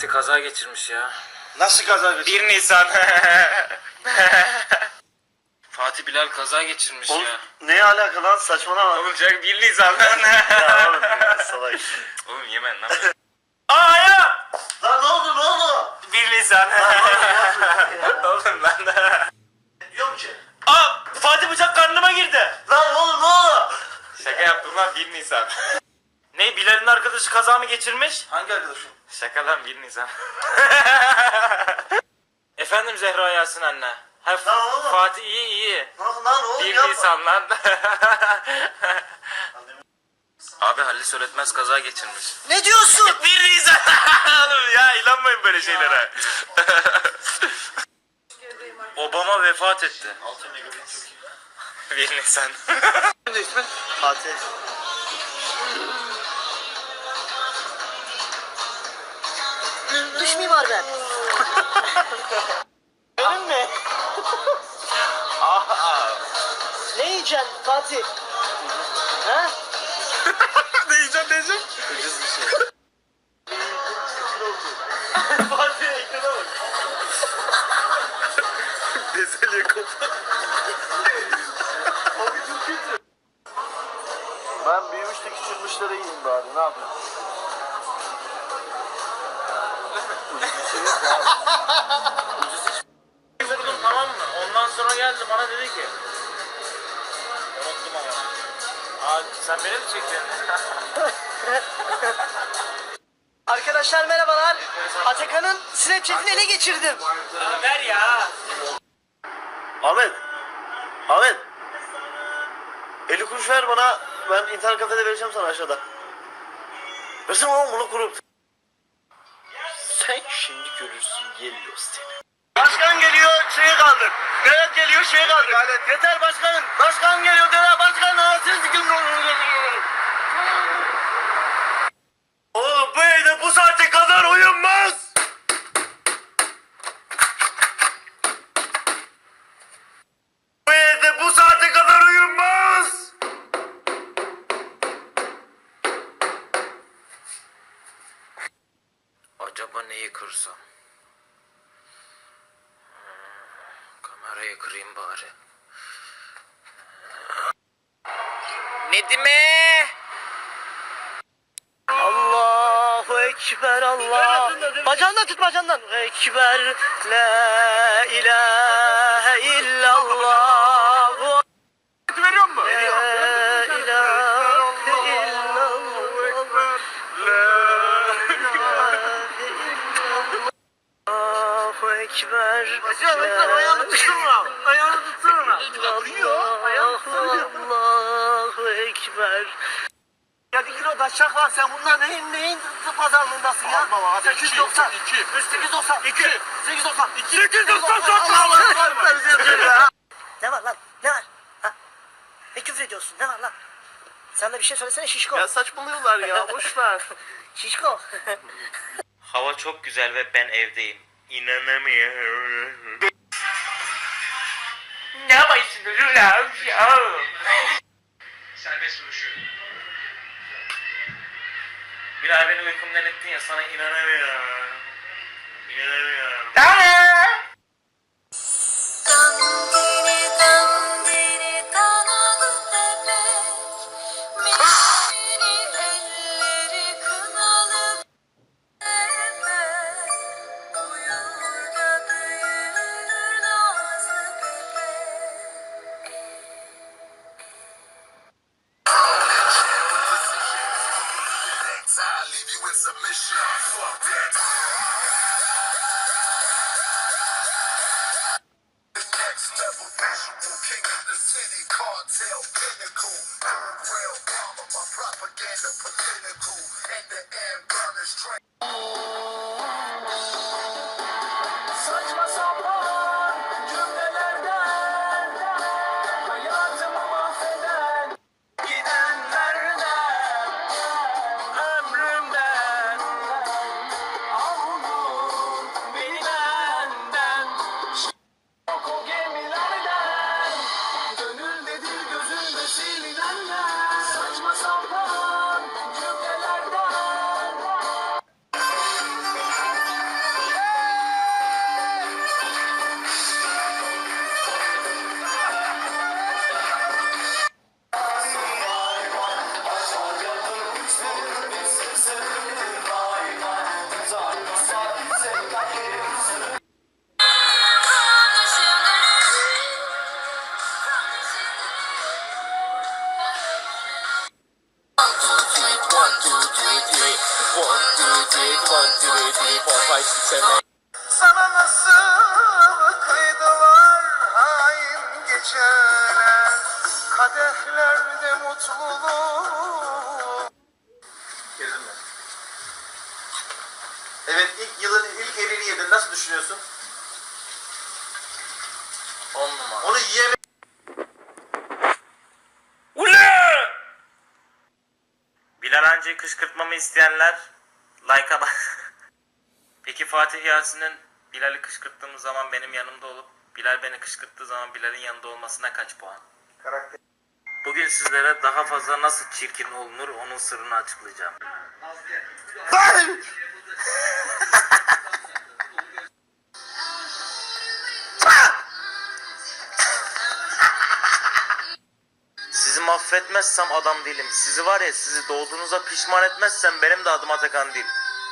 Fatih kaza geçirmiş ya. Nasıl kaza geçirdin? 1 Nisan. Fatih Bilal kaza geçirmiş Oğlum ya. neye alakalı lan saçmalama. Oğlum Jack 1 Nisan. ya oğlum ya salak. Oğlum yemen lan. Aa ya! lan ne oldu ne oldu? 1 Nisan. Oğlum lan. Diyorum ki. Aa Fatih bıçak karnıma girdi. Lan oğlum ne oldu? Şaka yaptım lan 1 Nisan. Arkadaşı kaza mı geçirmiş? Hangi arkadaşım? Şaka lan 1 Nisan. Efendim Zehra Yasin anne. Ha, Lan oğlum. Fatih iyi iyi. Lan, lan oğlum 1 yapma. Nisan lan. Abi Halil Söyletmez kaza geçirmiş. Ne diyorsun? 1 Nisan. Oğlum ya inanmayın böyle şeylere. Obama vefat etti. 6 megabit çok iyi. 1 Nisan. Fatih. Mimar ben. Benim mi? Ne yiyeceksin Fatih? Ha? ne yiyeceğim diyeceğim? Ucuz bir şey. Fatih ekrana bak. Bezelye kopa. Ben büyümüş de küçülmüşlere yiyeyim bari ne yapayım? Vurdum tamam mı? Ondan sonra geldi bana dedi ki. Unuttum ama. Aa sen beni mi çektin? Arkadaşlar merhabalar. Atakan'ın Snapchat'ini ele geçirdim. Ver ya. Ahmet. Ahmet. 50 kuruş ver bana. Ben internet kafede vereceğim sana aşağıda. Versene oğlum bunu kurup. Sen şimdi görürsün geliyor seni. Başkan geliyor şeyi kaldır. Devlet geliyor şeyi kaldır. Yeter başkanım. Başkan geliyor devlet başkan. Siz Oğlum bu evde bu saate kadar uyunmaz. Bu evde bu saate kadar uyunmaz. Neyi kırsam? Kamerayı kırayım bari. Nedime! Allahu Ekber Allah. Bacağından tut bacağından. Ekber la ilahe illallah. Ekber. Ayağını tutturma. Ayağını tutturma. Allahu Ekber. Ya bir kilo daşak var sen bunlar neyin neyin pazarlığındasın ya? Alma abi, 890. iki, 890. 2. 890. 2. 890 Ne var lan? Ne var? Ha? Ne küfür ediyorsun? Ne var lan? Sen de bir şey söylesene şişko. Ya saçmalıyorlar ya boş ver. Şişko. Hava çok güzel ve ben evdeyim. İnanamıyorum. Ne yapıyorsunuz lan? Serbest vuruşu. Bilal beni uykumdan ettin ya sana inanamıyorum. İnanamıyorum. Dandini Sevmeyi. Sana nasıl kıydılar hain geceler Kadehlerde mutluluk Girdim ben. Evet ilk yılın ilk elini yedin. Nasıl düşünüyorsun? On numara. Onu yiyeme... Bilal Hancı'yı kışkırtmamı isteyenler like'a bak. Peki Fatih Yasin'in Bilal'i kışkırttığımız zaman benim yanımda olup Bilal beni kışkırttığı zaman Bilal'in yanında olmasına kaç puan? Karakter. Bugün sizlere daha fazla nasıl çirkin olunur onun sırrını açıklayacağım. Sizi mahvetmezsem adam değilim. Sizi var ya sizi doğduğunuza pişman etmezsem benim de adım Atakan değil.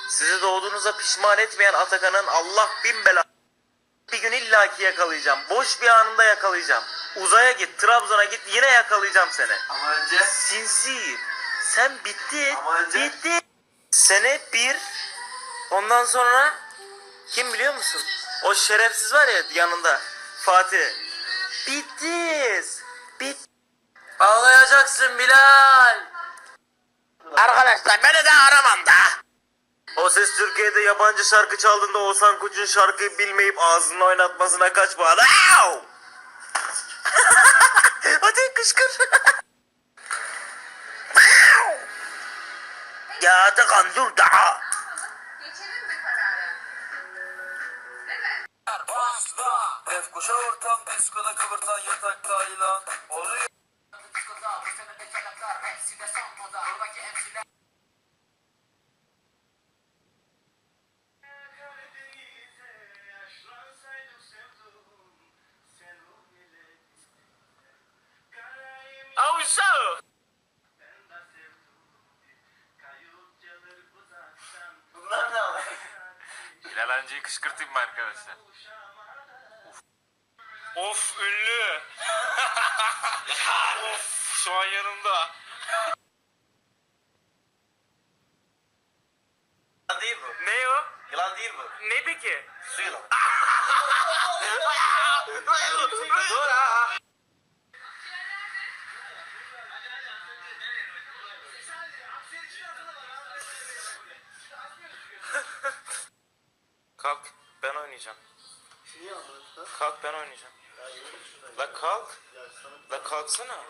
Sizi doğduğunuza pişman etmeyen Atakan'ın Allah bin bela bir gün illaki yakalayacağım. Boş bir anında yakalayacağım. Uzaya git, Trabzon'a git yine yakalayacağım seni. Ama önce... Sinsi. Sen bittin. Ama önce- Bitti. Sene bir. Ondan sonra kim biliyor musun? O şerefsiz var ya yanında. Fatih. Bittiz. Bit. Ağlayacaksın Bilal. Arkadaşlar beni de araman da. O ses Türkiye'de yabancı şarkı çaldığında Oğuzhan Koç'un şarkıyı bilmeyip ağzını oynatmasına kaç puan? Au! Hadi kışkır. ya Atakan dur daha. Geçelim mi karara? Değil mi? F kuşa ortam, kışkırtayım mı arkadaşlar? Of. Of ünlü. of şu an yanımda. Yılan değil bu. Ne o? Yılan değil bu. Ne peki? Su yılan. La kalksana.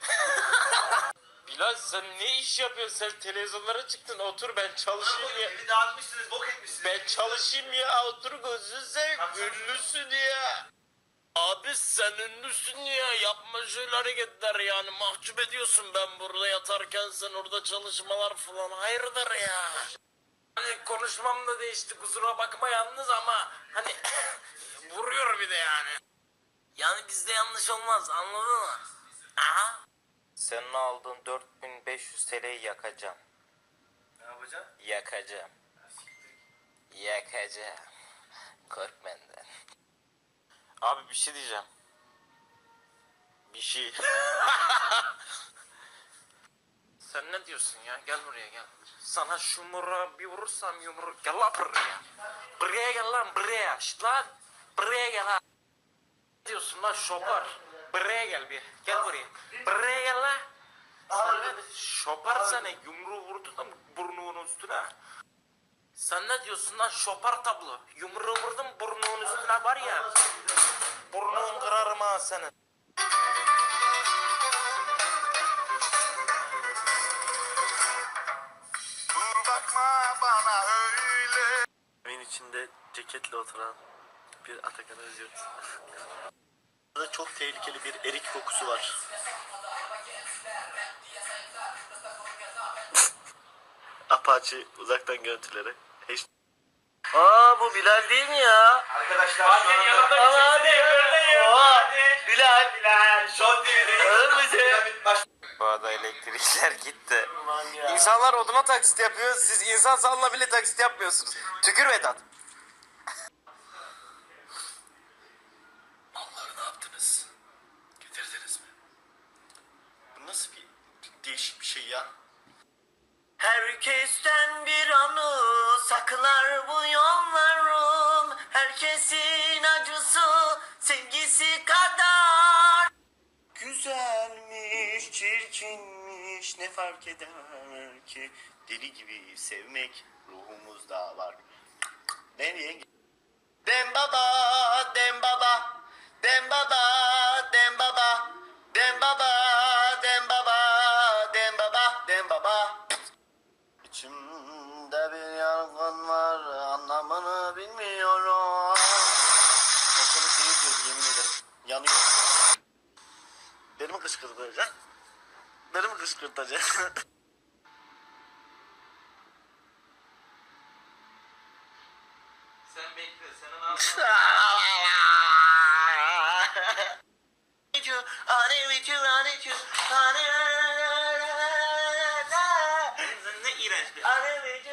Bilal sen ne iş yapıyorsun? Sen televizyonlara çıktın. Otur ben çalışayım ya. Evi dağıtmışsınız, bok etmişsiniz. Ben çalışayım ya. Otur gözünü seveyim. Ünlüsün ya. Abi sen ünlüsün ya. Yapma şöyle hareketler yani. Mahcup ediyorsun ben burada yatarken sen orada çalışmalar falan. Hayırdır ya. Hani konuşmam da değişti kusura bakma yalnız ama hani vuruyor bir de yani. Yani bizde yanlış olmaz anladın mı? Aha. Senin aldığın 4500 TL'yi yakacağım. Ne yapacaksın? Yakacağım. Yakacağım. Kork benden. Abi bir şey diyeceğim. Bir şey. Sen ne diyorsun ya? Gel buraya gel. Sana şu mura bir vurursam yumruk. Gel lan buraya. Buraya gel lan buraya. Şşt lan. Buraya gel ha. Diyorsun lan şopar? Buraya gel bir. Gel buraya. Buraya gel lan. Sen ne Şopar sana yumruğu vurdu da burnuğun üstüne. Sen ne diyorsun lan şopar tablo? Yumruğu vurdum burnuğun üstüne var ya. Burnuğun kırarım ha senin. Dur bakma bana öyle Evin içinde ceketle oturan bir Atakan'ı özlüyoruz. Burada çok tehlikeli bir erik kokusu var. Apache uzaktan görüntüleri. Hiç... Aa bu Bilal değil mi ya? Arkadaşlar şu anda Ama hadi. Oha. Bilal. Bilal. Şot TV'deyiz. Ölmedi. Baş- Bu arada elektrikler gitti. İnsanlar oduna taksit yapıyor. Siz insan sağlığına bile taksit yapmıyorsunuz. Tükür Vedat. Malları ne yaptınız? Getirdiniz mi? Bu nasıl bir değişik bir şey ya? Herkesten bir anı sakın. Aklar bu yollarım Herkesin acısı Sevgisi kadar Güzelmiş, çirkinmiş Ne fark eder ki Deli gibi sevmek ruhumuzda var Nereye Dem baba, dem baba, dem baba, dem baba, dem baba, baba. İçimde bir yangın var, anlamını bilmiyorum. Ortalık değil diyor, yemin ederim. Yanıyor. Beni mi kışkırtacak? Beni mi kışkırtacak? Sen bekle senin. I need you, I need you, I need you, I need management. Oh, really?